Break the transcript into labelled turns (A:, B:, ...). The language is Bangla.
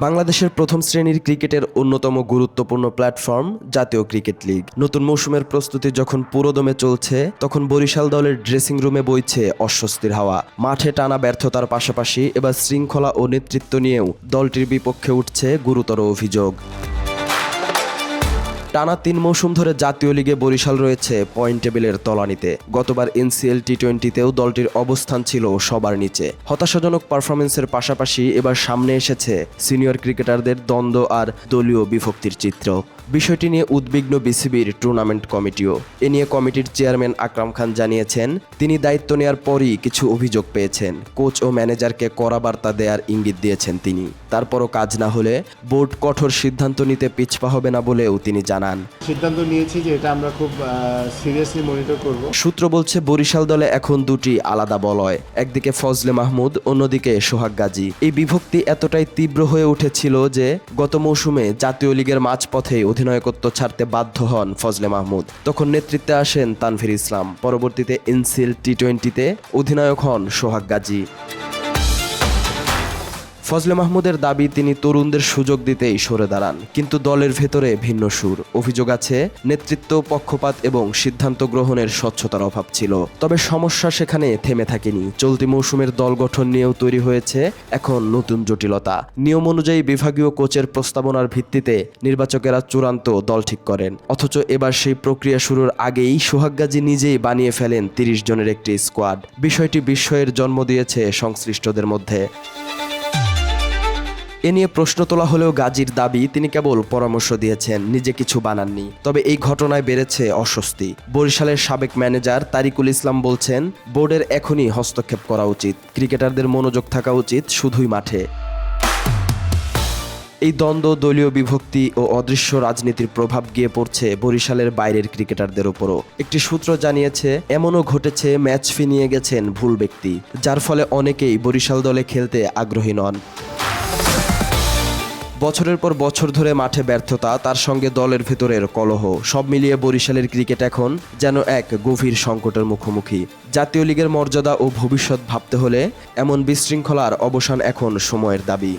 A: বাংলাদেশের প্রথম শ্রেণির ক্রিকেটের অন্যতম গুরুত্বপূর্ণ প্ল্যাটফর্ম জাতীয় ক্রিকেট লিগ। নতুন মৌসুমের প্রস্তুতি যখন পুরোদমে চলছে, তখন বরিশাল দলের ড্রেসিং রুমে বইছে অস্বস্তির হাওয়া। মাঠে টানা ব্যর্থতার পাশাপাশি এবার শৃঙ্খলা ও নেতৃত্ব নিয়েও দলটির বিপক্ষে উঠছে গুরুতর অভিযোগ। টানা তিন মৌসুম ধরে জাতীয় লিগে বরিশাল রয়েছে পয়েন্ট টেবিলের তলানিতে। গতবার এনসিএল টি টোয়েন্টিতেও দলটির অবস্থান ছিল সবার নিচে। হতাশাজনক পারফরমেন্সের পাশাপাশি এবার সামনে এসেছে সিনিয়র ক্রিকেটারদের দ্বন্দ্ব আর দলীয় বিভক্তির চিত্র। বিষয়টি নিয়ে উদ্বিগ্ন বিসিবির টুর্নামেন্ট কমিটিও। এ নিয়ে কমিটির চেয়ারম্যান আকরাম খান জানিয়েছেন তিনি দায়িত্ব নেওয়ার পরই কিছু অভিযোগ পেয়েছেন। কোচ ও ম্যানেজারকে কড়া বার্তা দেওয়ার ইঙ্গিত দিয়েছেন তিনি। তারপরও কাজ না হলে বোর্ড কঠোর সিদ্ধান্ত নিতে পিছপা হবে না বলেও তিনি জানান।
B: সিদ্ধান্ত নিয়েছি যে এটা আমরা খুব সিরিয়াসলি মনিটর করব।
A: সূত্র বলছে বরিশাল দলে এখন দুটি আলাদা বলয় একদিকে ফজলে মাহমুদ অন্যদিকে সোহাগ গাজী। এই বিভক্তি এতটাই তীব্র হয়ে উঠেছিল যে গত মৌসুমে জাতীয় লিগের মাঝপথে অধিনায়কত্ব ছাড়তে বাধ্য হন ফজলে মাহমুদ। তখন নেতৃত্বে আসেন তানভীর ইসলাম। পরবর্তীতে এনসিএল টি টোয়েন্টিতে অধিনায়ক হন সোহাগ গাজী। ফজলে মাহমুদের দাবি, তিনি তরুণদের সুযোগ দিতেই সরে দাঁড়ান। কিন্তু দলের ভেতরে ভিন্ন সুর। অভিযোগ আছে, নেতৃত্ব, পক্ষপাত এবং সিদ্ধান্ত গ্রহণের স্বচ্ছতার অভাব ছিল। তবে সমস্যা সেখানে থেমে থাকেনি। চলতি মৌসুমের দল গঠন নিয়েও তৈরি হয়েছে এখন নতুন জটিলতা। নিয়ম অনুযায়ী বিভাগীয় কোচের প্রস্তাবনার ভিত্তিতে নির্বাচকেরা চূড়ান্ত দল ঠিক করেন। অথচ এবার সেই প্রক্রিয়া শুরুর আগেই সোহাগ গাজী নিজেই বানিয়ে ফেলেন তিরিশ জনের একটি স্কোয়াড। বিষয়টি বিস্ময়ের জন্ম দিয়েছে সংশ্লিষ্টদের মধ্যে। এ নিয়ে প্রশ্ন তোলা হলেও গাজীর দাবি, তিনি কেবল পরামর্শ দিয়েছেন, নিজে কিছু বানাননি। তবে এই ঘটনায় বেড়েছে অস্বস্তি। বরিশালের সাবেক ম্যানেজার তারিকুল ইসলাম বলছেন, বোর্ডের এখনই হস্তক্ষেপ করা উচিত। ক্রিকেটারদের মনোযোগ থাকা উচিত শুধুই মাঠে। এই দ্বন্দ্ব, দলীয় বিভক্তি ও অদৃশ্য রাজনীতির প্রভাব গিয়ে পড়ছে বরিশালের বাইরের ক্রিকেটারদের ওপরও একটি সূত্র জানিয়েছে, এমনও ঘটেছে, ম্যাচ ফি নিয়ে গেছেন ভুল ব্যক্তি, যার ফলে অনেকেই বরিশাল দলে খেলতে আগ্রহী নন। বছরের পর বছর ধরে মাঠে ব্যর্থতা, তার সঙ্গে দলের ভেতরের কলহ। সব মিলিয়ে বরিশালের ক্রিকেট এখন যেন এক গভীর সংকটের মুখোমুখি। জাতীয় লিগের মর্যাদা ও ভবিষ্যৎ ভাবতে হলে এমন বিশৃঙ্খলার অবসান এখন সময়ের দাবি।